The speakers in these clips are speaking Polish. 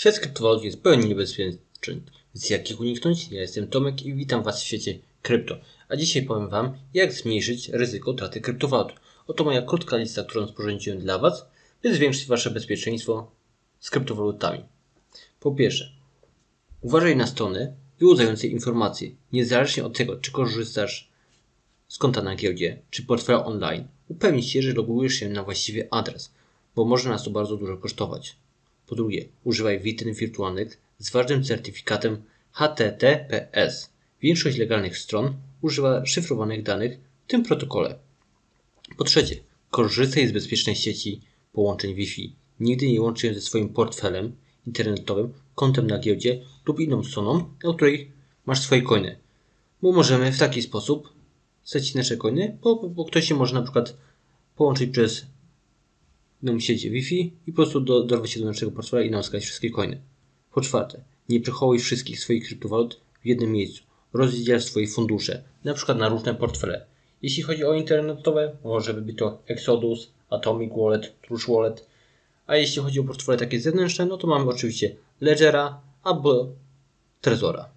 Świat kryptowalut jest pełen niebezpieczeństw, więc jak ich uniknąć? Ja jestem Tomek i witam Was w świecie krypto. A dzisiaj powiem Wam, jak zmniejszyć ryzyko utraty kryptowalut. Oto moja krótka lista, którą sporządziłem dla Was, by zwiększyć Wasze bezpieczeństwo z kryptowalutami. Po pierwsze, uważaj na strony wyłudzające informacje. Niezależnie od tego, czy korzystasz z konta na giełdzie, czy portfela online, upewnij się, że logujesz się na właściwy adres, bo może nas to bardzo dużo kosztować. Po drugie, używaj witryn wirtualnych z ważnym certyfikatem HTTPS. Większość legalnych stron używa szyfrowanych danych w tym protokole. Po trzecie, korzystaj z bezpiecznej sieci połączeń Wi-Fi. Nigdy nie łącz się ze swoim portfelem internetowym, kontem na giełdzie lub inną stroną, na której masz swoje coiny. Bo możemy w taki sposób stracić nasze coiny, bo, bo ktoś się może na przykład połączyć przez inną sieć Wi-Fi i po prostu do, dorwać się do naszego portfela i nam skać wszystkie coiny. Po czwarte, nie przechowuj wszystkich swoich kryptowalut w jednym miejscu. Rozdziel swoje fundusze, na przykład na różne portfele. Jeśli chodzi o internetowe, może być to Exodus, Atomic Wallet, Trush Wallet. A jeśli chodzi o portfele takie zewnętrzne, no to mamy oczywiście Ledgera albo Trezora.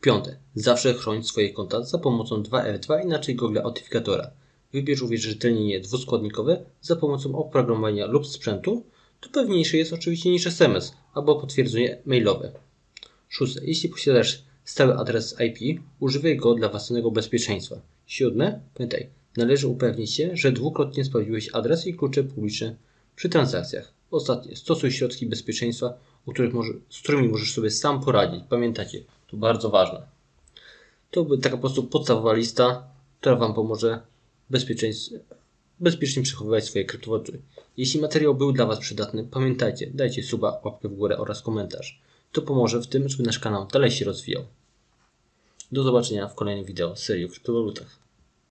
Piąte. Zawsze chroń swoje konta za pomocą 2F2, inaczej Google Authenticatora. Wybierz uwierzytelnienie dwuskładnikowe za pomocą oprogramowania lub sprzętu, to pewniejszy jest oczywiście niż SMS albo potwierdzenie mailowe. Szóste. Jeśli posiadasz stały adres IP, używaj go dla własnego bezpieczeństwa. Siódme. Pamiętaj, należy upewnić się, że dwukrotnie sprawdziłeś adres i klucze publiczne przy transakcjach. Ostatnie. Stosuj środki bezpieczeństwa, może, z którymi możesz sobie sam poradzić. Pamiętajcie, to bardzo ważne. To by taka po prostu podstawowa lista, która Wam pomoże bezpiecznie przechowywać swoje kryptowaluty. Jeśli materiał był dla Was przydatny, pamiętajcie, dajcie suba, łapkę w górę oraz komentarz. To pomoże w tym, żeby nasz kanał dalej się rozwijał. Do zobaczenia w kolejnym wideo serii o kryptowalutach.